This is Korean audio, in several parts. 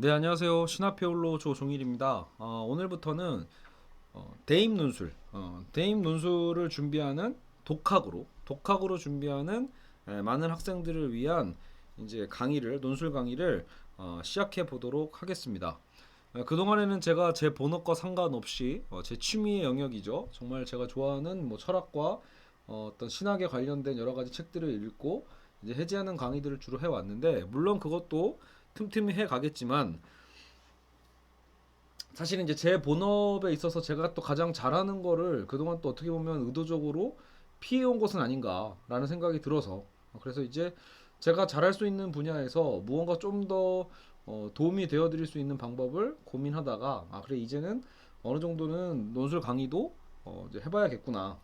네, 안녕하세요. 신화페올로 조종일입니다. 어, 오늘부터는 어, 대입 논술, 어, 대입 논술을 준비하는 독학으로, 독학으로 준비하는 에, 많은 학생들을 위한 이제 강의를, 논술 강의를 어, 시작해 보도록 하겠습니다. 어, 그동안에는 제가 제 본업과 상관없이 어, 제 취미의 영역이죠. 정말 제가 좋아하는 뭐 철학과 어, 어떤 신학에 관련된 여러 가지 책들을 읽고 이제 해지하는 강의들을 주로 해왔는데 물론 그것도 틈틈이 해 가겠지만 사실은 이제 제 본업에 있어서 제가 또 가장 잘하는 거를 그동안 또 어떻게 보면 의도적으로 피해온 것은 아닌가라는 생각이 들어서 그래서 이제 제가 잘할 수 있는 분야에서 무언가 좀더 어, 도움이 되어 드릴 수 있는 방법을 고민하다가 아 그래 이제는 어느 정도는 논술 강의도 어, 이제 해봐야겠구나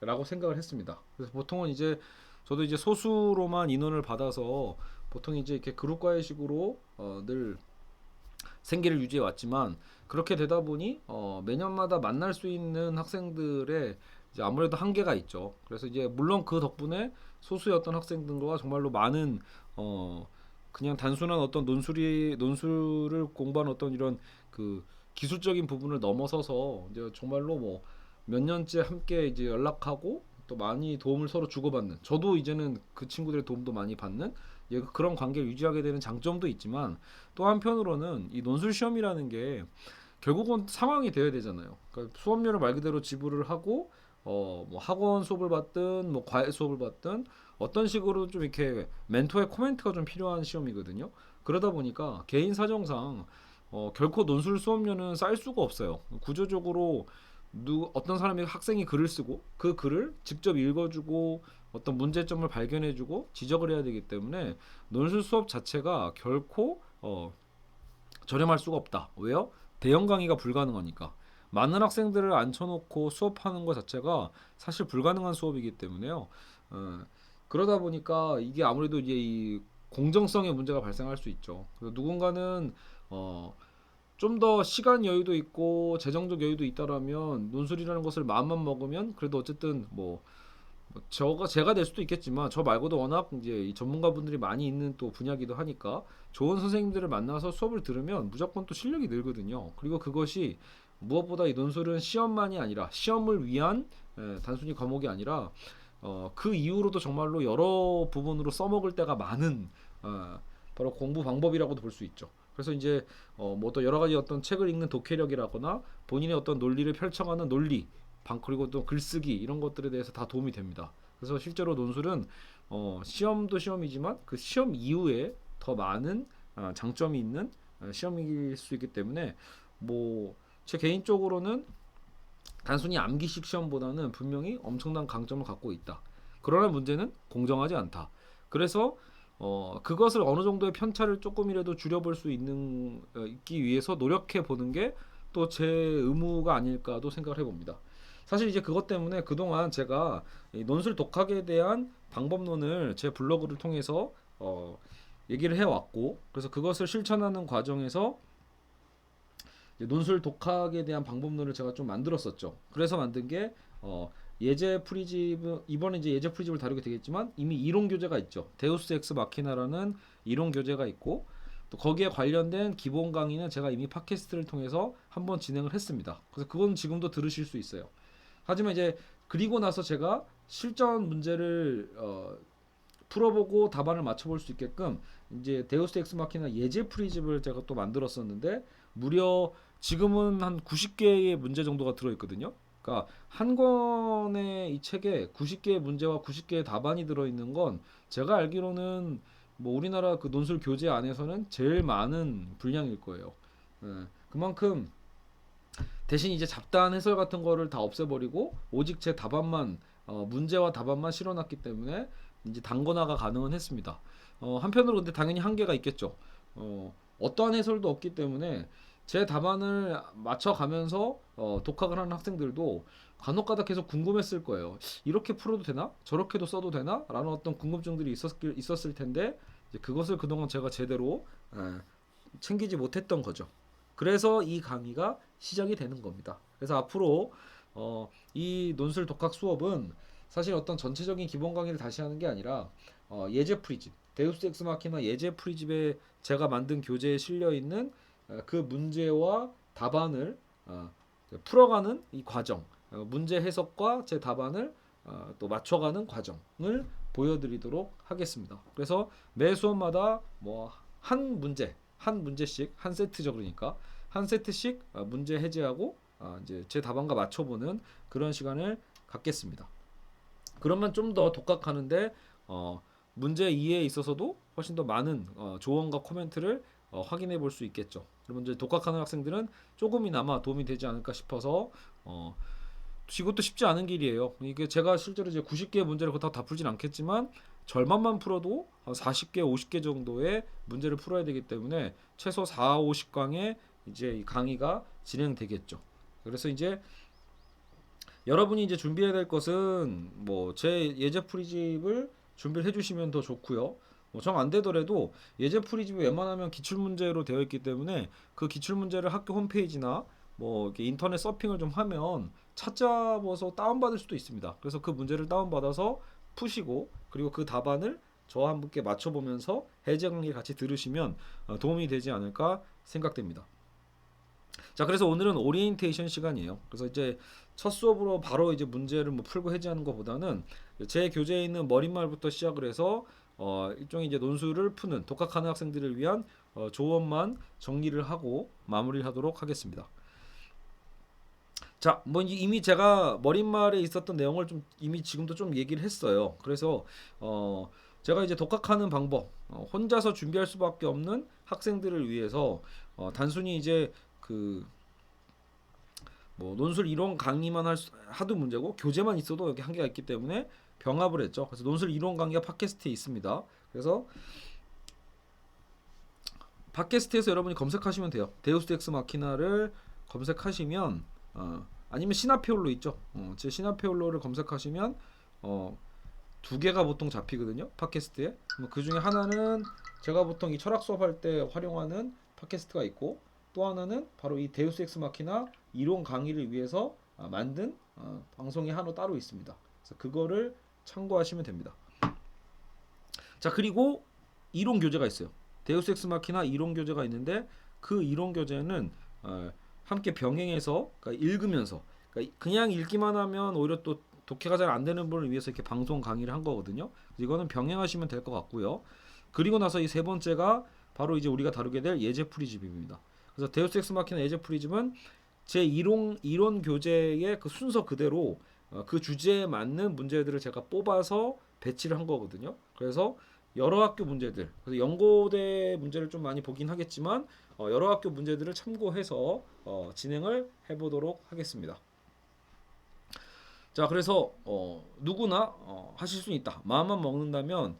라고 생각을 했습니다. 그래서 보통은 이제 저도 이제 소수로만 인원을 받아서 보통 이제 이렇게 그룹 과외식으로 어, 늘 생계를 유지해 왔지만 그렇게 되다 보니 어, 매년마다 만날 수 있는 학생들의 이제 아무래도 한계가 있죠. 그래서 이제 물론 그 덕분에 어떤 학생들과 정말로 많은 어 그냥 단순한 어떤 논술이 논술을 공부한 어떤 이런 그 기술적인 부분을 넘어서서 이제 정말로 뭐 몇 년째 함께 이제 연락하고 또 많이 도움을 서로 주고받는 저도 이제는 그 친구들의 도움도 많이 받는 예, 그런 관계를 유지하게 되는 장점도 있지만 또 한편으로는 이 논술 시험이라는 게 결국은 상황이 되어야 되잖아요. 그러니까 수업료를 말 그대로 지불을 하고 어 뭐 학원 수업을 받든 뭐 과외 수업을 받든 어떤 식으로 좀 이렇게 멘토의 코멘트가 좀 필요한 시험이거든요. 그러다 보니까 개인 사정상 어 결코 논술 수업료는 쌓일 수가 없어요. 구조적으로 누 어떤 사람이 학생이 글을 쓰고 그 글을 직접 읽어주고 어떤 문제점을 발견해주고 지적을 해야 되기 때문에 논술 수업 자체가 결코 어, 저렴할 수가 없다. 왜요? 대형 강의가 불가능하니까. 많은 학생들을 앉혀놓고 수업하는 것 자체가 사실 불가능한 수업이기 때문에요. 어, 그러다 보니까 이게 아무래도 이제 이 공정성의 문제가 발생할 수 있죠. 누군가는 어, 좀 더 시간 여유도 있고 재정적 여유도 있다라면 논술이라는 것을 마음만 먹으면 그래도 어쨌든 뭐, 뭐 저가 제가 될 수도 있겠지만 저 말고도 워낙 이제 이 전문가분들이 많이 있는 또 분야기도 하니까 좋은 선생님들을 만나서 수업을 들으면 무조건 또 실력이 늘거든요. 그리고 그것이 무엇보다 이 논술은 시험만이 아니라 시험을 위한 에, 단순히 과목이 아니라 어, 그 이후로도 정말로 여러 부분으로 써먹을 때가 많은 어, 바로 공부 방법이라고도 볼 수 있죠. 그래서 이제 어, 뭐 또 여러 가지 어떤 책을 읽는 독해력이라거나 본인의 어떤 논리를 펼쳐가는 논리, 방 그리고 또 글쓰기 이런 것들에 대해서 다 도움이 됩니다. 그래서 실제로 논술은 어, 시험도 시험이지만 그 시험 이후에 더 많은 어, 장점이 있는 어, 시험일 수 있기 때문에 뭐 제 개인적으로는 단순히 암기식 시험보다는 분명히 엄청난 강점을 갖고 있다. 그러나 문제는 공정하지 않다. 그래서 어, 그것을 어느 정도의 편차를 조금이라도 줄여볼 수 있는 어, 있기 위해서 노력해 보는 게 또 제 의무가 아닐까도 생각을 해봅니다. 사실 이제 그것 때문에 그동안 제가 이 논술 독학에 대한 방법론을 제 블로그를 통해서 어, 얘기를 해왔고 그래서 그것을 실천하는 과정에서 논술 독학에 대한 방법론을 제가 좀 만들었었죠. 그래서 만든 게 어, 예제 프리집 이번에 이제 예제 프리집을 다루게 되겠지만 이미 이론 교재가 있죠. 데우스 엑스 마키나라는 이론 교재가 있고 또 거기에 관련된 기본 강의는 제가 이미 팟캐스트를 통해서 한번 진행을 했습니다. 그래서 그건 지금도 들으실 수 있어요. 하지만 이제 그리고 나서 제가 실전 문제를 어, 풀어보고 답안을 맞춰볼 수 있게끔 이제 데우스 엑스 마키나 예제 프리집을 제가 또 만들었었는데 무려 지금은 한 90개의 문제 정도가 들어있거든요. 그러니까 한 권의 이 책에 90개의 문제와 90개의 답안이 들어 있는 건 제가 알기로는 뭐 우리나라 그 논술 교재 안에서는 제일 많은 분량일 거예요. 예, 그만큼 대신 이제 잡다한 해설 같은 거를 다 없애버리고 오직 제 답안만 어, 문제와 답안만 실어놨기 때문에 이제 단권화가 가능은 했습니다. 어, 한편으로 근데 당연히 한계가 있겠죠. 어, 어떠한 해설도 없기 때문에 제 답안을 맞춰가면서 어, 독학을 하는 학생들도 간혹가다 계속 궁금했을 거예요. 이렇게 풀어도 되나? 저렇게도 써도 되나? 라는 어떤 궁금증들이 있었길, 있었을 텐데 그것을 그동안 제가 제대로 에, 챙기지 못했던 거죠. 그래서 이 강의가 시작이 되는 겁니다. 그래서 앞으로 어, 이 논술 독학 수업은 사실 어떤 전체적인 기본 강의를 다시 하는 게 아니라 어, 예제 프리집 데우스 엑스 마키나 예제 프리집에 제가 만든 교재에 실려 있는 어, 그 문제와 답안을 어, 풀어가는 이 과정, 어, 문제 해석과 제 답안을 어, 또 맞춰가는 과정을 보여드리도록 하겠습니다. 그래서 매 수업마다 뭐 한 문제, 한 문제씩 한 세트죠 그러니까 한 세트씩 어, 문제 해제하고 어, 이제 제 답안과 맞춰보는 그런 시간을 갖겠습니다. 그러면 좀 더 독학하는데 어, 문제 이해에 있어서도 훨씬 더 많은 어, 조언과 코멘트를 어, 확인해 볼 수 있겠죠. 그러면 이제 독학하는 학생들은 조금이나마 도움이 되지 않을까 싶어서 어, 이것도 쉽지 않은 길이에요. 이게 제가 실제로 이제 90개의 문제를 다, 다 풀진 않겠지만 절반만 풀어도 한 40개, 50개 정도의 문제를 풀어야 되기 때문에 최소 4, 50강의 이제 이 강의가 진행되겠죠. 그래서 이제 여러분이 이제 준비해야 될 것은 뭐 제 예제 프리집을 준비를 해주시면 더 좋고요. 뭐 정 안 되더라도 예제 프리집이 웬만하면 기출 문제로 되어 있기 때문에 그 기출 문제를 학교 홈페이지나 뭐 이렇게 인터넷 서핑을 좀 하면 찾아봐서 다운받을 수도 있습니다. 그래서 그 문제를 다운받아서 푸시고 그리고 그 답안을 저와 함께 맞춰보면서 해제 강의 같이 들으시면 어, 도움이 되지 않을까 생각됩니다. 자, 그래서 오늘은 오리엔테이션 시간이에요. 그래서 이제 첫 수업으로 바로 이제 문제를 뭐 풀고 해제하는 것보다는 제 교재에 있는 머릿말부터 시작을 해서 어, 일종의 이제 논술을 푸는 독학하는 학생들을 위한 어, 조언만 정리를 하고 마무리를 하도록 하겠습니다. 자, 뭐 이미 제가 머릿말에 있었던 내용을 좀 이미 지금도 좀 얘기를 했어요. 그래서 어, 제가 이제 독학하는 방법, 어, 혼자서 준비할 수밖에 없는 학생들을 위해서 어, 단순히 이제 그 뭐 논술 이론 강의만 할 수- 하도 문제고 교재만 있어도 여기 한계가 있기 때문에 병합을 했죠. 그래서 논술 이론 강의가 팟캐스트에 있습니다. 그래서 팟캐스트에서 여러분이 검색하시면 돼요. 데우스 엑스 마키나를 검색하시면 어, 아니면 시나페올로 있죠. 어, 제 시나페올로를 검색하시면 어, 두 개가 보통 잡히거든요. 팟캐스트에. 뭐그 중에 하나는 제가 보통 이 철학 수업할 때 활용하는 팟캐스트가 있고 또 하나는 바로 이 데우스 엑스 마키나 이론 강의를 위해서 아, 만든 어, 방송이 하나 따로 있습니다. 그래서 그거를 참고하시면 됩니다. 자 그리고 이론 교재가 있어요. 데우스 엑스 마키나 이론 교재가 있는데 그 이론 교재는 어, 함께 병행해서 그러니까 읽으면서 그러니까 그냥 읽기만 하면 오히려 또 독해가 잘 안 되는 분을 위해서 이렇게 방송 강의를 한 거거든요. 이거는 병행하시면 될 것 같고요. 그리고 나서 이 세 번째가 바로 이제 우리가 다루게 될 예제 프리즘입니다. 그래서 데우스 엑스 마키나 예제 프리즘은 제 이론 이론 교재의 그 순서 그대로 어, 그 주제에 맞는 문제들을 제가 뽑아서 배치를 한 거거든요. 그래서 여러 학교 문제들, 그래서 연고대 문제를 좀 많이 보긴 하겠지만 어, 여러 학교 문제들을 참고해서 어, 진행을 해보도록 하겠습니다. 자, 그래서 어, 누구나 어, 하실 수 있다. 마음만 먹는다면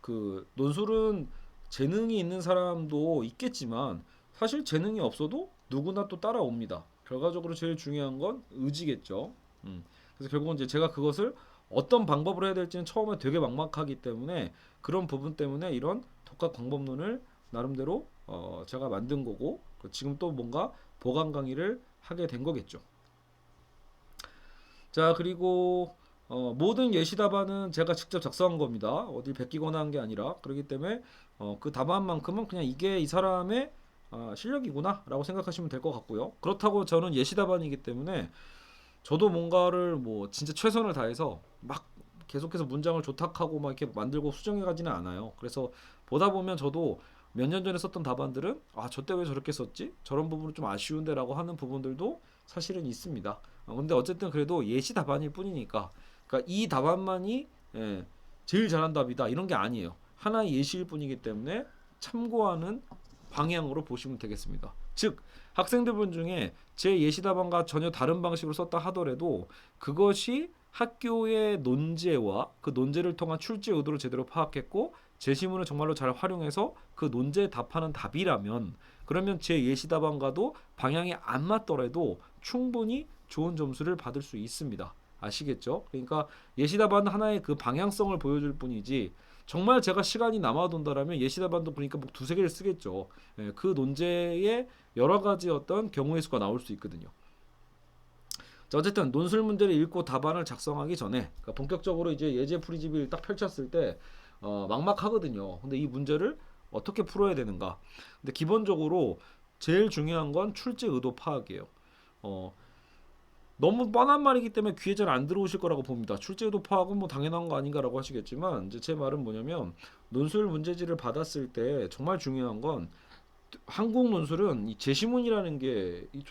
그 논술은 재능이 있는 사람도 있겠지만 사실 재능이 없어도 누구나 또 따라옵니다. 결과적으로 제일 중요한 건 의지겠죠. 음. 그래서 결국은 이제 제가 그것을 어떤 방법으로 해야 될지는 처음에 되게 막막하기 때문에 그런 부분 때문에 이런 독학 방법론을 나름대로 어, 제가 만든 거고 그 지금 또 뭔가 보강 강의를 하게 된 거겠죠. 자 그리고 어, 모든 예시 답안은 제가 직접 작성한 겁니다. 어딜 베끼거나 한 게 아니라 그렇기 때문에 어, 그 답안만큼은 그냥 이게 이 사람의 아, 실력이구나라고 생각하시면 될 것 같고요. 그렇다고 저는 예시 답안이기 때문에 저도 뭔가를 뭐 진짜 최선을 다해서 막 계속해서 문장을 조탁하고 막 이렇게 만들고 수정해 가지는 않아요. 그래서 보다 보면 저도 몇 년 전에 썼던 답안들은 아, 저때 왜 저렇게 썼지? 저런 부분은 좀 아쉬운데라고 하는 부분들도 사실은 있습니다. 어, 근데 어쨌든 그래도 예시 답안일 뿐이니까 그러니까 이 답안만이 예, 제일 잘한 답이다 이런 게 아니에요. 하나의 예시일 뿐이기 때문에 참고하는 방향으로 보시면 되겠습니다. 즉 학생들분 중에 제 예시 답안과 전혀 다른 방식으로 썼다 하더라도 그것이 학교의 논제와 그 논제를 통한 출제 의도를 제대로 파악했고 제시문을 정말로 잘 활용해서 그 논제에 답하는 답이라면 그러면 제 예시 답안과도 방향이 안 맞더라도 충분히 좋은 점수를 받을 수 있습니다. 아시겠죠? 그러니까 예시 답안은 하나의 그 방향성을 보여줄 뿐이지 정말 제가 시간이 남아돈다라면 예시 답안도 보니까 뭐 두세 개를 쓰겠죠. 예, 그 논제에 여러 가지 어떤 경우의 수가 나올 수 있거든요. 자, 어쨌든 논술 문제를 읽고 답안을 작성하기 전에 그러니까 본격적으로 이제 예제 프리집을 딱 펼쳤을 때 어, 막막하거든요. 근데 이 문제를 어떻게 풀어야 되는가? 근데 기본적으로 제일 중요한 건 출제 의도 파악이에요. 어, 너무 뻔한 말이기 때문에 귀에 잘 안 들어오실 거라고 봅니다. 출제 의도 파악은 뭐 당연한 거 아닌가라고 하시겠지만 이제 제 말은 뭐냐면 논술 문제지를 받았을 때 정말 중요한 건 한국 논술은 이 제시문이라는 게이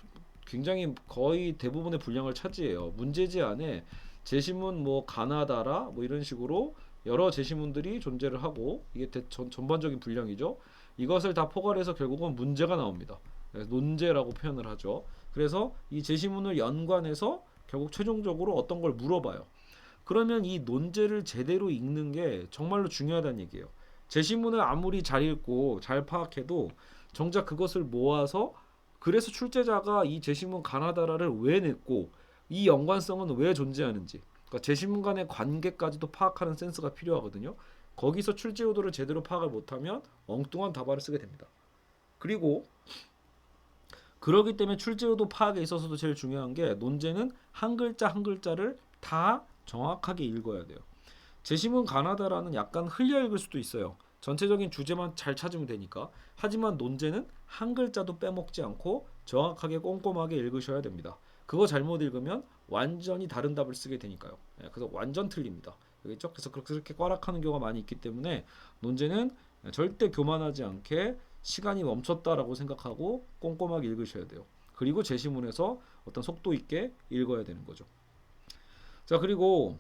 굉장히 거의 대부분의 분량을 차지해요. 문제지 안에 제시문 뭐 가나다라 뭐 이런 식으로 여러 제시문들이 존재를 하고 이게 대- 전, 전반적인 분량이죠. 이것을 다 포괄해서 결국은 문제가 나옵니다. 그래서 논제라고 표현을 하죠. 그래서 이 제시문을 연관해서 결국 최종적으로 어떤 걸 물어봐요. 그러면 이 논제를 제대로 읽는 게 정말로 중요하다는 얘기예요. 제시문을 아무리 잘 읽고 잘 파악해도 정작 그것을 모아서 그래서 출제자가 이 제시문 가나다라를 왜 냈고 이 연관성은 왜 존재하는지 그러니까 제시문 간의 관계까지도 파악하는 센스가 필요하거든요. 거기서 출제 의도를 제대로 파악을 못하면 엉뚱한 답안을 쓰게 됩니다. 그리고 그러기 때문에 출제 의도 파악에 있어서도 제일 중요한 게 논제는 한 글자 한 글자를 다 정확하게 읽어야 돼요. 제시문 가나다라는 약간 흘려 읽을 수도 있어요. 전체적인 주제만 잘 찾으면 되니까. 하지만 논제는 한 글자도 빼먹지 않고 정확하게 꼼꼼하게 읽으셔야 됩니다. 그거 잘못 읽으면 완전히 다른 답을 쓰게 되니까요. 예, 그래서 완전 틀립니다. 그래서 그렇게 꽈락하는 경우가 많이 있기 때문에 논제는 절대 교만하지 않게 시간이 멈췄다라고 생각하고 꼼꼼하게 읽으셔야 돼요. 그리고 제시문에서 어떤 속도 있게 읽어야 되는 거죠. 자 그리고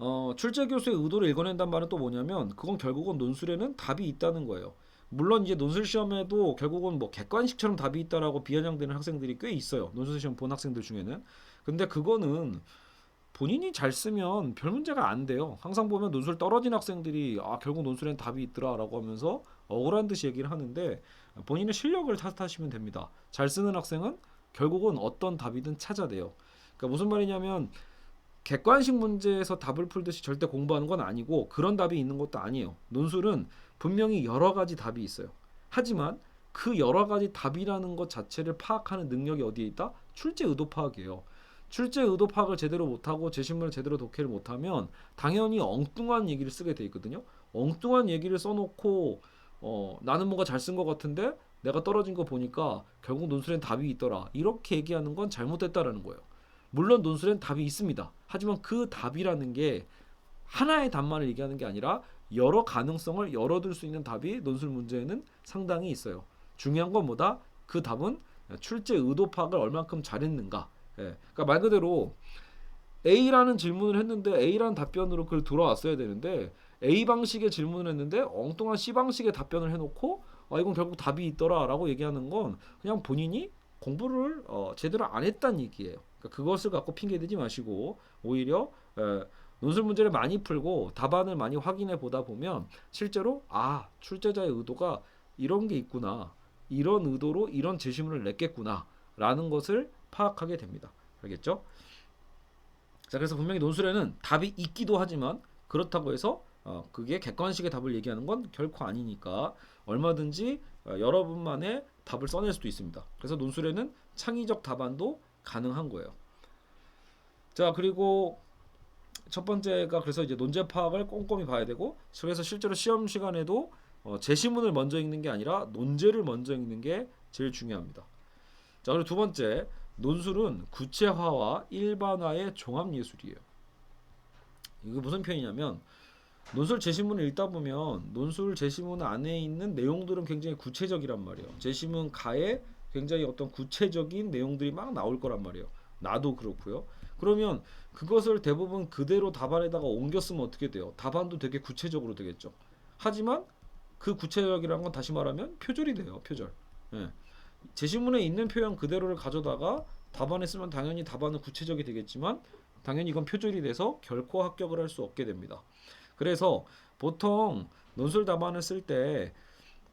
어, 출제 교수의 의도를 읽어낸단 말은 또 뭐냐면 그건 결국은 논술에는 답이 있다는 거예요. 물론 이제 논술 시험에도 결국은 뭐 객관식처럼 답이 있다라고 비아냥대는 학생들이 꽤 있어요. 논술 시험 본 학생들 중에는. 근데 그거는 본인이 잘 쓰면 별 문제가 안 돼요. 항상 보면 논술 떨어진 학생들이 아 결국 논술엔 답이 있더라라고 하면서 억울한 듯이 얘기를 하는데 본인의 실력을 탓하시면 됩니다. 잘 쓰는 학생은 결국은 어떤 답이든 찾아내요. 그러니까 무슨 말이냐면 객관식 문제에서 답을 풀듯이 절대 공부하는 건 아니고 그런 답이 있는 것도 아니에요. 논술은 분명히 여러 가지 답이 있어요. 하지만 그 여러 가지 답이라는 것 자체를 파악하는 능력이 어디에 있다? 출제 의도 파악이에요. 출제 의도 파악을 제대로 못하고 제신문을 제대로 독해를 못하면 당연히 엉뚱한 얘기를 쓰게 돼 있거든요. 엉뚱한 얘기를 써놓고 어, 나는 뭔가 잘 쓴 것 같은데 내가 떨어진 거 보니까 결국 논술엔 답이 있더라. 이렇게 얘기하는 건 잘못됐다라는 거예요. 물론 논술엔 답이 있습니다. 하지만 그 답이라는 게 하나의 답만을 얘기하는 게 아니라 여러 가능성을 열어둘 수 있는 답이 논술 문제에는 상당히 있어요. 중요한 건 뭐다? 그 답은 출제 의도 파악을 얼만큼 잘했는가. 예. 그러니까 말 그대로 A라는 질문을 했는데 A라는 답변으로 그걸 돌아왔어야 되는데 A 방식의 질문을 했는데 엉뚱한 C 방식의 답변을 해놓고 아 이건 결국 답이 있더라라고 얘기하는 건 그냥 본인이 공부를 어, 제대로 안 했다는 얘기예요. 그러니까 그것을 갖고 핑계 대지 마시고 오히려 에, 논술 문제를 많이 풀고 답안을 많이 확인해 보다 보면 실제로 아 출제자의 의도가 이런 게 있구나 이런 의도로 이런 제시문을 냈겠구나라는 것을 파악하게 됩니다. 알겠죠? 자 그래서 분명히 논술에는 답이 있기도 하지만 그렇다고 해서 어, 그게 객관식의 답을 얘기하는 건 결코 아니니까 얼마든지 어, 여러분만의 답을 써낼 수도 있습니다. 그래서 논술에는 창의적 답안도 가능한 거예요. 자 그리고 첫 번째가 그래서 이제 논제 파악을 꼼꼼히 봐야 되고 그래서 실제로 시험 시간에도 어, 제시문을 먼저 읽는 게 아니라 논제를 먼저 읽는 게 제일 중요합니다. 자 그리고 두 번째 논술은 구체화와 일반화의 종합 예술이에요. 이게 무슨 표현이냐면 논술 제시문을 읽다 보면 논술 제시문 안에 있는 내용들은 굉장히 구체적이란 말이에요. 제시문 가에 굉장히 어떤 구체적인 내용들이 막 나올 거란 말이에요. 나도 그렇고요. 그러면 그것을 대부분 그대로 답안에다가 옮겨 쓰면 어떻게 돼요? 답안도 되게 구체적으로 되겠죠. 하지만 그 구체적이라는 건 다시 말하면 표절이 돼요. 표절. 예. 제시문에 있는 표현 그대로를 가져다가 답안에 쓰면 당연히 답안은 구체적이 되겠지만 당연히 이건 표절이 돼서 결코 합격을 할 수 없게 됩니다. 그래서 보통 논술 답안을 쓸 때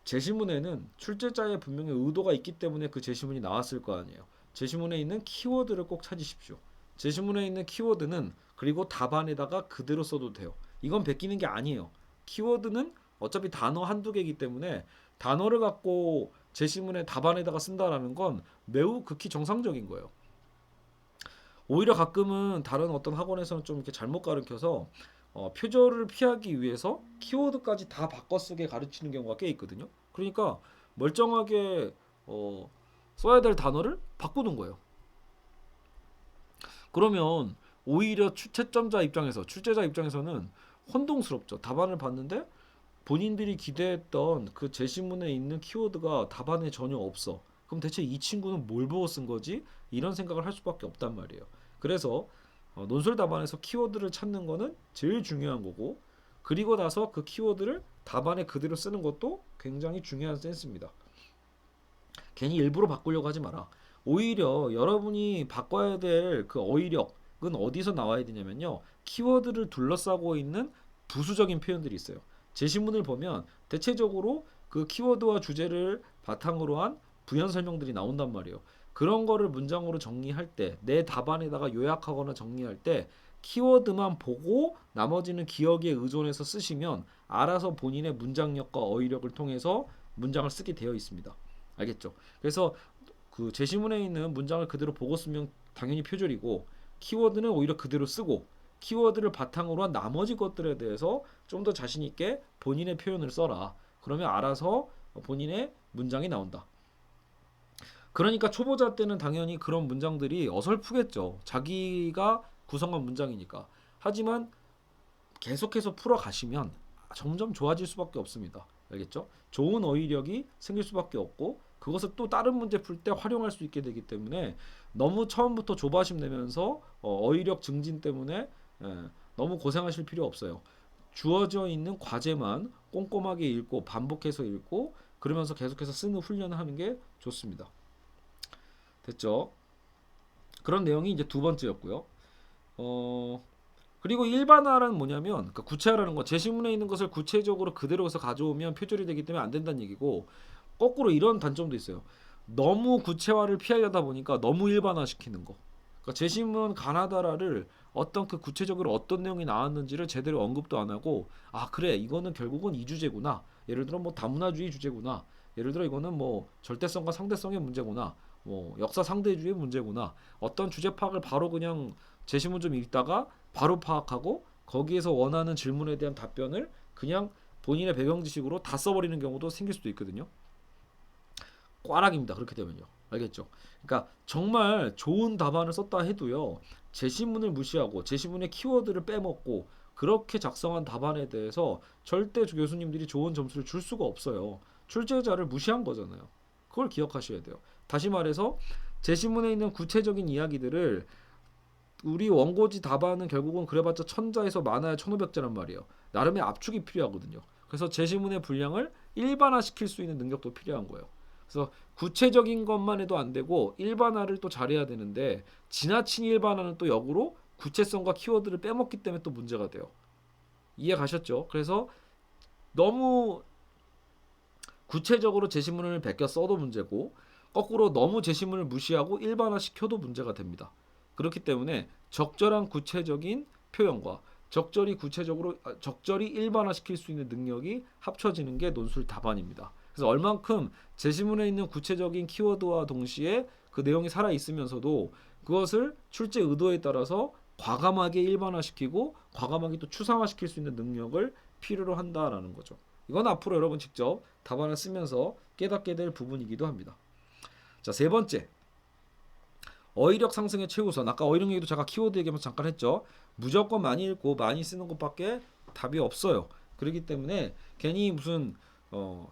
제시문에는 출제자의 분명히 의도가 있기 때문에 그 제시문이 나왔을 거 아니에요. 제시문에 있는 키워드를 꼭 찾으십시오. 제시문에 있는 키워드는 그리고 답안에다가 그대로 써도 돼요. 이건 베끼는 게 아니에요. 키워드는 어차피 단어 한두 개이기 때문에 단어를 갖고 제시문에 답안에다가 쓴다라는 건 매우 극히 정상적인 거예요. 오히려 가끔은 다른 어떤 학원에서는 좀 이렇게 잘못 가르쳐서 어, 표절을 피하기 위해서 키워드까지 다 바꿔 쓰게 가르치는 경우가 꽤 있거든요. 그러니까 멀쩡하게 어, 써야 될 단어를 바꾸는 거예요. 그러면 오히려 추- 채점자 입장에서 출제자 입장에서는 혼동스럽죠. 답안을 봤는데 본인들이 기대했던 그 제시문에 있는 키워드가 답안에 전혀 없어. 그럼 대체 이 친구는 뭘 보고 쓴 거지? 이런 생각을 할 수밖에 없단 말이에요. 그래서 어, 논술 답안에서 키워드를 찾는 거는 제일 중요한 거고 그리고 나서 그 키워드를 답안에 그대로 쓰는 것도 굉장히 중요한 센스입니다. 괜히 일부러 바꾸려고 하지 마라. 오히려 여러분이 바꿔야 될 그 어휘력은 어디서 나와야 되냐면요. 키워드를 둘러싸고 있는 부수적인 표현들이 있어요. 제시문을 보면 대체적으로 그 키워드와 주제를 바탕으로 한 부연 설명들이 나온단 말이에요. 그런 거를 문장으로 정리할 때 내 답안에다가 요약하거나 정리할 때 키워드만 보고 나머지는 기억에 의존해서 쓰시면 알아서 본인의 문장력과 어휘력을 통해서 문장을 쓰게 되어 있습니다. 알겠죠? 그래서 그 제시문에 있는 문장을 그대로 보고 쓰면 당연히 표절이고 키워드는 오히려 그대로 쓰고 키워드를 바탕으로 한 나머지 것들에 대해서 좀 더 자신 있게 본인의 표현을 써라. 그러면 알아서 본인의 문장이 나온다. 그러니까 초보자 때는 당연히 그런 문장들이 어설프겠죠. 자기가 구성한 문장이니까. 하지만 계속해서 풀어 가시면 점점 좋아질 수밖에 없습니다. 알겠죠? 좋은 어휘력이 생길 수밖에 없고 그것을 또 다른 문제 풀 때 활용할 수 있게 되기 때문에 너무 처음부터 조바심 내면서 어, 어휘력 증진 때문에 예, 너무 고생하실 필요 없어요. 주어져 있는 과제만 꼼꼼하게 읽고 반복해서 읽고 그러면서 계속해서 쓰는 훈련을 하는 게 좋습니다. 됐죠? 그런 내용이 이제 두 번째였고요. 어 그리고 일반화는 뭐냐면 그러니까 구체화라는 거 제시문에 있는 것을 구체적으로 그대로서 가져오면 표절이 되기 때문에 안 된다는 얘기고 거꾸로 이런 단점도 있어요. 너무 구체화를 피하려다 보니까 너무 일반화 시키는 거. 그러니까 제시문 가나다라를 어떤 그 구체적으로 어떤 내용이 나왔는지를 제대로 언급도 안 하고 아 그래 이거는 결국은 이 주제구나. 예를 들어 뭐 다문화주의 주제구나. 예를 들어 이거는 뭐 절대성과 상대성의 문제구나. 뭐 역사 상대주의 문제구나. 어떤 주제 파악을 바로 그냥 제시문 좀 읽다가 바로 파악하고 거기에서 원하는 질문에 대한 답변을 그냥 본인의 배경 지식으로 다 써버리는 경우도 생길 수도 있거든요. 꽈락입니다. 그렇게 되면요. 알겠죠? 그러니까 정말 좋은 답안을 썼다 해도요. 제시문을 무시하고 제시문의 키워드를 빼먹고 그렇게 작성한 답안에 대해서 절대 교수님들이 좋은 점수를 줄 수가 없어요. 출제자를 무시한 거잖아요. 그걸 기억하셔야 돼요. 다시 말해서 제시문에 있는 구체적인 이야기들을 우리 원고지 답안은 결국은 그래봤자 천자에서 많아야 천오백자란 말이에요. 나름의 압축이 필요하거든요. 그래서 제시문의 분량을 일반화시킬 수 있는 능력도 필요한 거예요. 그래서 구체적인 것만 해도 안 되고 일반화를 또 잘해야 되는데 지나친 일반화는 또 역으로 구체성과 키워드를 빼먹기 때문에 또 문제가 돼요. 이해 가셨죠? 그래서 너무 구체적으로 제시문을 베껴 써도 문제고 거꾸로 너무 제시문을 무시하고 일반화 시켜도 문제가 됩니다. 그렇기 때문에 적절한 구체적인 표현과 적절히 구체적으로 아, 적절히 일반화 시킬 수 있는 능력이 합쳐지는 게 논술 답안입니다. 그래서 얼만큼 제시문에 있는 구체적인 키워드와 동시에 그 내용이 살아 있으면서도 그것을 출제 의도에 따라서 과감하게 일반화시키고 과감하게 또 추상화시킬 수 있는 능력을 필요로 한다라는 거죠. 이건 앞으로 여러분 직접 답안을 쓰면서 깨닫게 될 부분이기도 합니다. 자, 세 번째. 어휘력 상승의 최우선. 아까 어휘력 얘기도 제가 키워드 얘기하면서 잠깐 했죠. 무조건 많이 읽고 많이 쓰는 것밖에 답이 없어요. 그렇기 때문에 괜히 무슨 어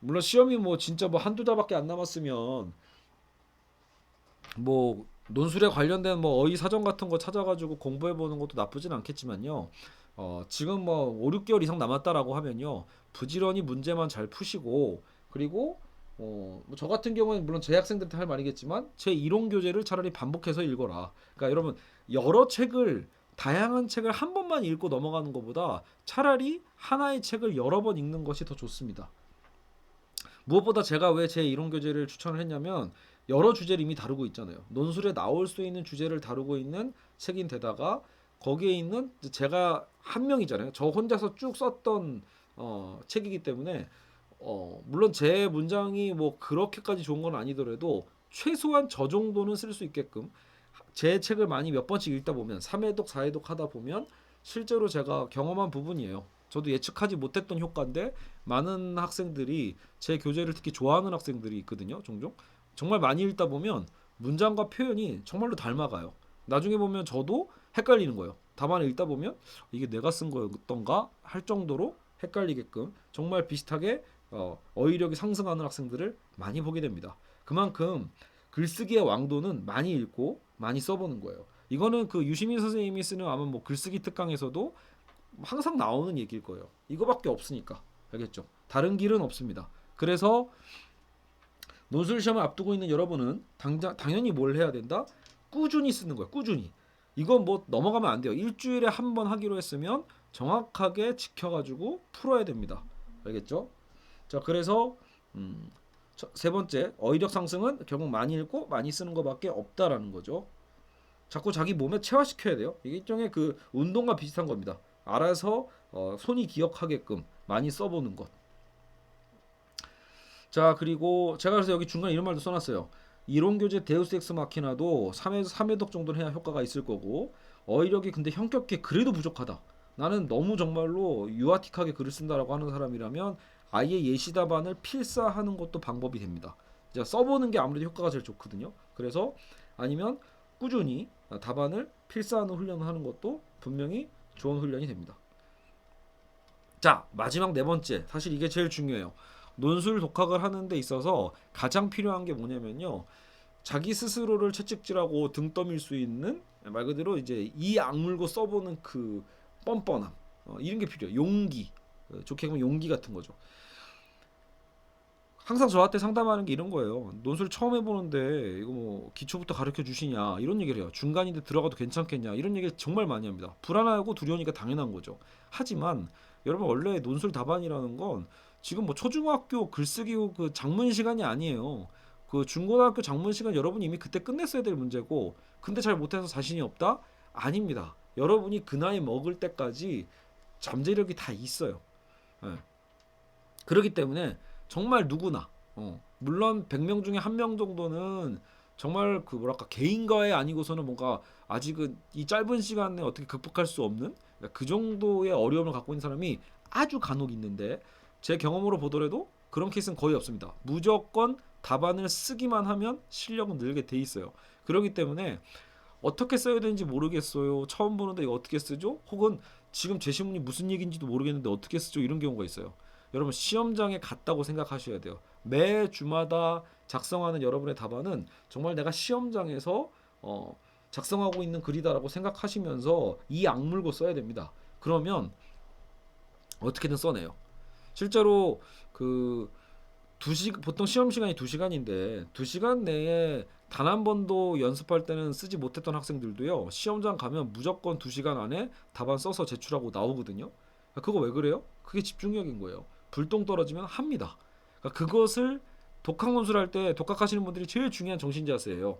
물론 시험이 뭐 진짜 뭐 한두 달밖에 안 남았으면 뭐 논술에 관련된 뭐 어휘 사전 같은 거 찾아가지고 공부해 보는 것도 나쁘진 않겠지만요. 어 지금 뭐 5, 6개월 이상 남았다라고 하면요. 부지런히 문제만 잘 푸시고 그리고 어, 뭐저 같은 경우는 물론 제 학생들한테 할 말이겠지만 제 이론 교재를 차라리 반복해서 읽어라. 그러니까 여러분 여러 책을 다양한 책을 한 번만 읽고 넘어가는 것보다 차라리 하나의 책을 여러 번 읽는 것이 더 좋습니다. 무엇보다 제가 왜 제 이론 교재를 추천을 했냐면 여러 주제를 이미 다루고 있잖아요. 논술에 나올 수 있는 주제를 다루고 있는 책인데다가 거기에 있는 제가 한 명이잖아요. 저 혼자서 쭉 썼던 어, 책이기 때문에 어, 물론 제 문장이 뭐 그렇게까지 좋은 건 아니더라도 최소한 저 정도는 쓸 수 있게끔 제 책을 많이 몇 번씩 읽다 보면 3회독, 4회독 하다 보면 실제로 제가 경험한 부분이에요. 저도 예측하지 못했던 효과인데 많은 학생들이 제 교재를 특히 좋아하는 학생들이 있거든요. 종종 정말 많이 읽다 보면 문장과 표현이 정말로 닮아가요. 나중에 보면 저도 헷갈리는 거예요. 답안을 읽다 보면 이게 내가 쓴 거였던가 할 정도로 헷갈리게끔 정말 비슷하게 어, 어휘력이 상승하는 학생들을 많이 보게 됩니다. 그만큼 글쓰기의 왕도는 많이 읽고 많이 써보는 거예요. 이거는 그 유시민 선생님이 쓰는 아마 뭐 글쓰기 특강에서도 항상 나오는 얘기일 거예요. 이거밖에 없으니까 알겠죠? 다른 길은 없습니다. 그래서 논술 시험을 앞두고 있는 여러분은 당장 당연히 뭘 해야 된다? 꾸준히 쓰는 거예요. 꾸준히. 이건 뭐 넘어가면 안 돼요. 일주일에 한 번 하기로 했으면 정확하게 지켜가지고 풀어야 됩니다. 알겠죠? 자, 그래서 음, 저- 세 번째 어휘력 상승은 결국 많이 읽고 많이 쓰는 것밖에 없다라는 거죠. 자꾸 자기 몸에 체화시켜야 돼요. 이게 일종의 그 운동과 비슷한 겁니다. 알아서 어, 손이 기억하게끔 많이 써보는 것. 자 그리고 제가 그래서 여기 중간에 이런 말도 써놨어요. 이론 교재 데우스 엑스 마키나도 3회 3회독 정도는 해야 효과가 있을 거고 어휘력이 근데 형격해 그래도 부족하다. 나는 너무 정말로 유아틱하게 글을 쓴다라고 하는 사람이라면 아예 예시 답안을 필사하는 것도 방법이 됩니다. 이제 써보는 게 아무래도 효과가 제일 좋거든요. 그래서 아니면 꾸준히 답안을 필사하는 훈련을 하는 것도 분명히 좋은 훈련이 됩니다. 자 마지막 네 번째 사실 이게 제일 중요해요. 논술 독학을 하는 데 있어서 가장 필요한 게 뭐냐면요. 자기 스스로를 채찍질하고 등 떠밀 수 있는 말 그대로 이제 이 악물고 써보는 그 뻔뻔함 어, 이런 게 필요해요. 용기 어, 좋게 보면 용기 같은 거죠. 항상 저한테 상담하는 게 이런 거예요. 논술 처음 해보는데 이거 뭐 기초부터 가르쳐 주시냐 이런 얘기를 해요. 중간인데 들어가도 괜찮겠냐 이런 얘기 정말 많이 합니다. 불안하고 두려우니까 당연한 거죠. 하지만 여러분 원래 논술 답안이라는 건 지금 뭐 초중학교 글쓰기 그 작문 시간이 아니에요. 그 중고등학교 작문 시간 여러분이 이미 그때 끝냈어야 될 문제고 근데 잘 못해서 자신이 없다? 아닙니다. 여러분이 그 나이 먹을 때까지 잠재력이 다 있어요. 예. 그렇기 때문에 정말 누구나 어, 물론 100명 중에 한 명 정도는 정말 그 뭐랄까 개인과의 아니고서는 뭔가 아직은 이 짧은 시간에 어떻게 극복할 수 없는 그러니까 그 정도의 어려움을 갖고 있는 사람이 아주 간혹 있는데 제 경험으로 보더라도 그런 케이스는 거의 없습니다. 무조건 답안을 쓰기만 하면 실력은 늘게 돼 있어요. 그렇기 때문에 어떻게 써야 되는지 모르겠어요. 처음 보는데 이거 어떻게 쓰죠? 혹은 지금 제시문이 무슨 얘기인지도 모르겠는데 어떻게 쓰죠? 이런 경우가 있어요. 여러분 시험장에 갔다고 생각하셔야 돼요. 매 주마다 작성하는 여러분의 답안은 정말 내가 시험장에서 어, 작성하고 있는 글이다라고 생각하시면서 이 악물고 써야 됩니다. 그러면 어떻게든 써내요. 실제로 그 두시 보통 시험 시간이 두 시간인데 두 시간 내에 단 한 번도 연습할 때는 쓰지 못했던 학생들도요 시험장 가면 무조건 두 시간 안에 답안 써서 제출하고 나오거든요. 그거 왜 그래요? 그게 집중력인 거예요. 불똥 떨어지면 합니다. 그러니까 그것을 독학 논술할 때 독학하시는 분들이 제일 중요한 정신 자세예요.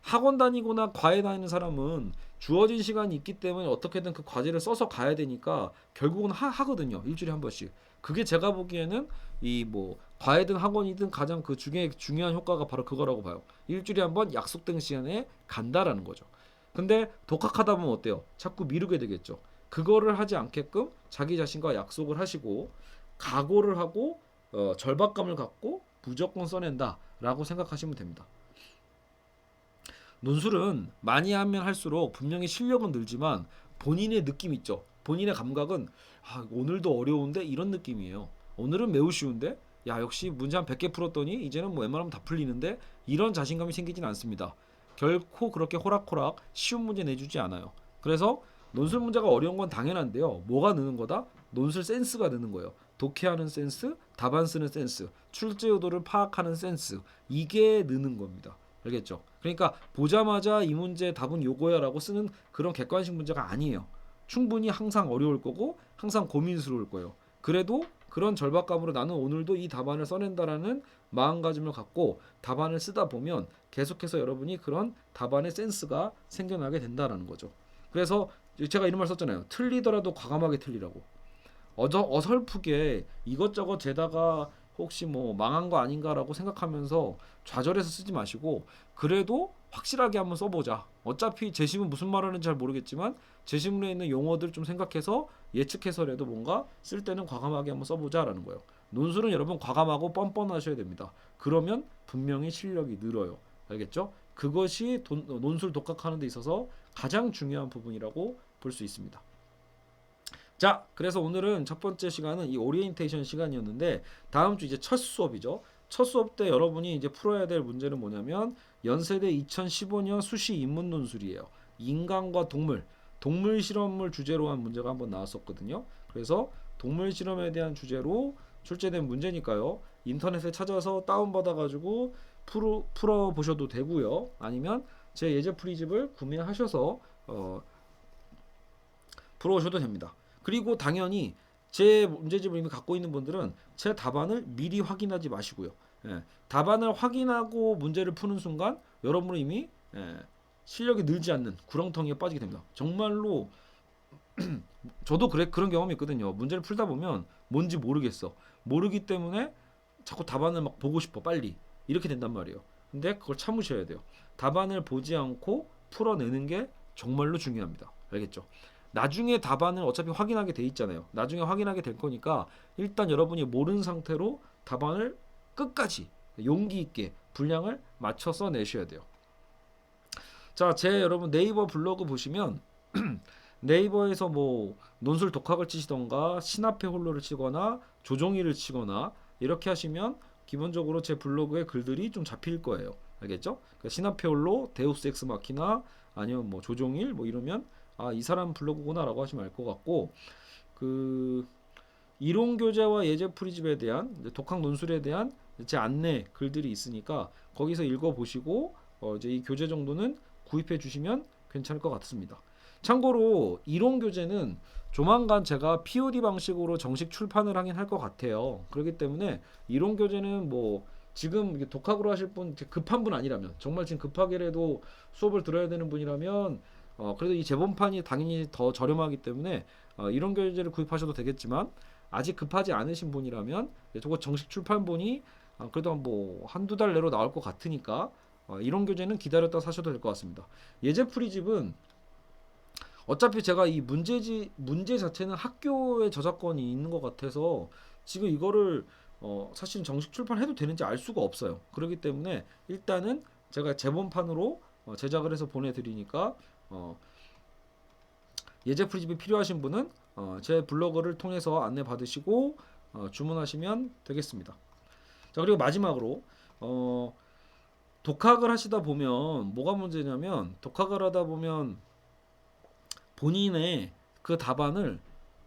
학원 다니거나 과외 다니는 사람은 주어진 시간이 있기 때문에 어떻게든 그 과제를 써서 가야 되니까 결국은 하, 하거든요. 일주일에 한 번씩. 그게 제가 보기에는 이 뭐 과외든 학원이든 가장 그 중에 중요한 효과가 바로 그거라고 봐요. 일주일에 한 번 약속된 시간에 간다라는 거죠. 근데 독학하다 보면 어때요? 자꾸 미루게 되겠죠. 그거를 하지 않게끔 자기 자신과 약속을 하시고 각오를 하고 어, 절박감을 갖고 무조건 써낸다라고 생각하시면 됩니다. 논술은 많이 하면 할수록 분명히 실력은 늘지만 본인의 느낌 있죠. 본인의 감각은 아, 오늘도 어려운데 이런 느낌이에요. 오늘은 매우 쉬운데 야 역시 문제 한 100개 풀었더니 이제는 뭐 웬만하면 다 풀리는데 이런 자신감이 생기진 않습니다. 결코 그렇게 호락호락 쉬운 문제 내주지 않아요. 그래서 논술 문제가 어려운 건 당연한데요. 뭐가 느는 거다? 논술 센스가 느는 거예요. 독해하는 센스, 답안 쓰는 센스, 출제 의도를 파악하는 센스 이게 느는 겁니다. 알겠죠? 그러니까 보자마자 이 문제 답은 요거야라고 쓰는 그런 객관식 문제가 아니에요. 충분히 항상 어려울 거고 항상 고민스러울 거예요. 그래도 그런 절박감으로 나는 오늘도 이 답안을 써낸다라는 마음가짐을 갖고 답안을 쓰다 보면 계속해서 여러분이 그런 답안의 센스가 생겨나게 된다라는 거죠. 그래서 제가 이런 말 썼잖아요. 틀리더라도 과감하게 틀리라고. 어저 어설프게 이것저것 재다가 혹시 뭐 망한 거 아닌가라고 생각하면서 좌절해서 쓰지 마시고 그래도 확실하게 한번 써보자. 어차피 재심은 무슨 말하는지 잘 모르겠지만 재심문에 있는 용어들 좀 생각해서 예측해서라도 뭔가 쓸 때는 과감하게 한번 써보자라는 거예요. 논술은 여러분 과감하고 뻔뻔하셔야 됩니다. 그러면 분명히 실력이 늘어요. 알겠죠? 그것이 돈- 논술 독학하는 데 있어서 가장 중요한 부분이라고 볼 수 있습니다. 자, 그래서 오늘은 첫 번째 시간은 이 오리엔테이션 시간이었는데 다음 주 이제 첫 수업이죠. 첫 수업 때 여러분이 이제 풀어야 될 문제는 뭐냐면 연세대 2015년 수시 인문 논술이에요. 인간과 동물, 동물 실험을 주제로 한 문제가 한번 나왔었거든요. 그래서 동물 실험에 대한 주제로 출제된 문제니까요. 인터넷에 찾아서 다운 받아 가지고 풀어 풀어 보셔도 되고요. 아니면 제 예제 프리집을 구매하셔서 어 풀어 오셔도 됩니다. 그리고 당연히 제 문제집을 이미 갖고 있는 분들은 제 답안을 미리 확인하지 마시고요. 예, 답안을 확인하고 문제를 푸는 순간 여러분은 이미 예, 실력이 늘지 않는 구렁텅이에 빠지게 됩니다. 정말로 저도 그래 그런 경험이 있거든요. 문제를 풀다 보면 뭔지 모르겠어. 모르기 때문에 자꾸 답안을 막 보고 싶어 빨리 이렇게 된단 말이에요. 근데 그걸 참으셔야 돼요. 답안을 보지 않고 풀어내는 게 정말로 중요합니다. 알겠죠? 나중에 답안을 어차피 확인하게 돼 있잖아요. 나중에 확인하게 될 거니까 일단 여러분이 모르는 상태로 답안을 끝까지 용기 있게 분량을 맞춰서 내셔야 돼요. 자, 제 여러분 네이버 블로그 보시면 네이버에서 뭐 논술 독학을 치시던가 신합회 홀로를 치거나 조종이를 치거나 이렇게 하시면 기본적으로 제 블로그에 글들이 좀 잡힐 거예요. 알겠죠? 그러니까 신합회 홀로 데우스 엑스 마키나 아니면 뭐 조종일 뭐 이러면 아 이 사람 블로그구나라고 하시면 알 것 같고 그 이론 교재와 예제 프리집에 대한 독학 논술에 대한 제 안내 글들이 있으니까 거기서 읽어 보시고 어 이제 이 교재 정도는 구입해 주시면 괜찮을 것 같습니다. 참고로 이론 교재는 조만간 제가 POD 방식으로 정식 출판을 하긴 할 것 같아요. 그렇기 때문에 이론 교재는 뭐 지금 독학으로 하실 분 급한 분 아니라면 정말 지금 급하게라도 수업을 들어야 되는 분이라면 어 그래도 이 재본판이 당연히 더 저렴하기 때문에 어 이론 교재를 구입하셔도 되겠지만 아직 급하지 않으신 분이라면 저거 정식 출판본이 어 그래도 뭐 한두 달 내로 나올 것 같으니까 어 이론 교재는 기다렸다 사셔도 될 것 같습니다. 예제 프리집은 어차피 제가 이 문제지 문제 자체는 학교의 저작권이 있는 것 같아서 지금 이거를 어 사실 정식 출판해도 되는지 알 수가 없어요. 그렇기 때문에 일단은 제가 재본판으로 어 제작을 해서 보내드리니까 어 예제 프리집이 필요하신 분은 어 제 블로그를 통해서 안내 받으시고 어 주문하시면 되겠습니다. 자 그리고 마지막으로 어 독학을 하시다 보면 뭐가 문제냐면 독학을 하다 보면 본인의 그 답안을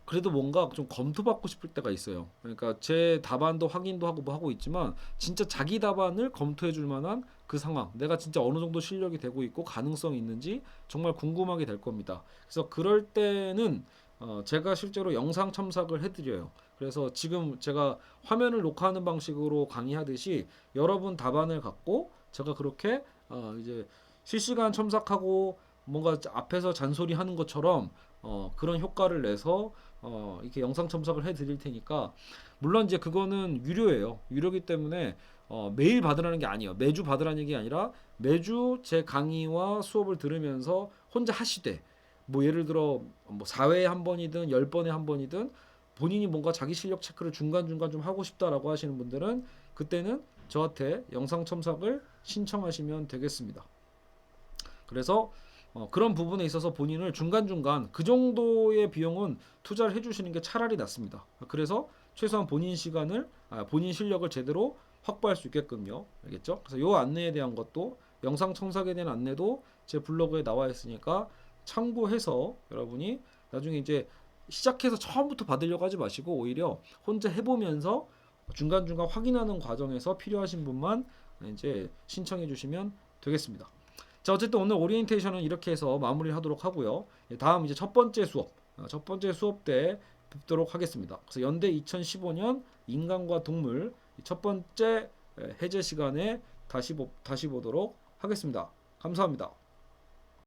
그래도 뭔가 좀 검토받고 싶을 때가 있어요. 그러니까 제 답안도 확인도 하고 뭐 하고 있지만 진짜 자기 답안을 검토해 줄 만한 그 상황, 내가 진짜 어느 정도 실력이 되고 있고 가능성이 있는지 정말 궁금하게 될 겁니다. 그래서 그럴 때는 어 제가 실제로 영상 첨삭을 해드려요. 그래서 지금 제가 화면을 녹화하는 방식으로 강의하듯이 여러분 답안을 갖고 제가 그렇게 어 이제 실시간 첨삭하고 뭔가 앞에서 잔소리 하는 것처럼 어 그런 효과를 내서 어 이렇게 영상 첨삭을 해 드릴 테니까 물론 이제 그거는 유료예요. 유료기 때문에 어 매일 받으라는 게 아니에요. 매주 받으라는 얘기 아니라 매주 제 강의와 수업을 들으면서 혼자 하시되 뭐 예를 들어 뭐 4회에 한 번이든 10번에 한 번이든 본인이 뭔가 자기 실력 체크를 중간중간 좀 하고 싶다라고 하시는 분들은 그때는 저한테 영상 첨삭을 신청하시면 되겠습니다. 그래서 어, 그런 부분에 있어서 본인을 중간중간 그 정도의 비용은 투자를 해주시는 게 차라리 낫습니다. 그래서 최소한 본인 시간을 아, 본인 실력을 제대로 확보할 수 있게끔요. 알겠죠? 그래서 요 안내에 대한 것도 영상 첨삭에 대한 안내도 제 블로그에 나와 있으니까 참고해서 여러분이 나중에 이제 시작해서 처음부터 받으려고 하지 마시고 오히려 혼자 해보면서 중간중간 확인하는 과정에서 필요하신 분만 이제 신청해 주시면 되겠습니다. 자 어쨌든 오늘 오리엔테이션은 이렇게 해서 마무리하도록 하고요. 예, 다음 이제 첫 번째 수업, 어, 첫 번째 수업 때 뵙도록 하겠습니다. 그래서 연대 2015년 인간과 동물 첫 번째 에, 해제 시간에 다시 보, 다시 보도록 하겠습니다. 감사합니다.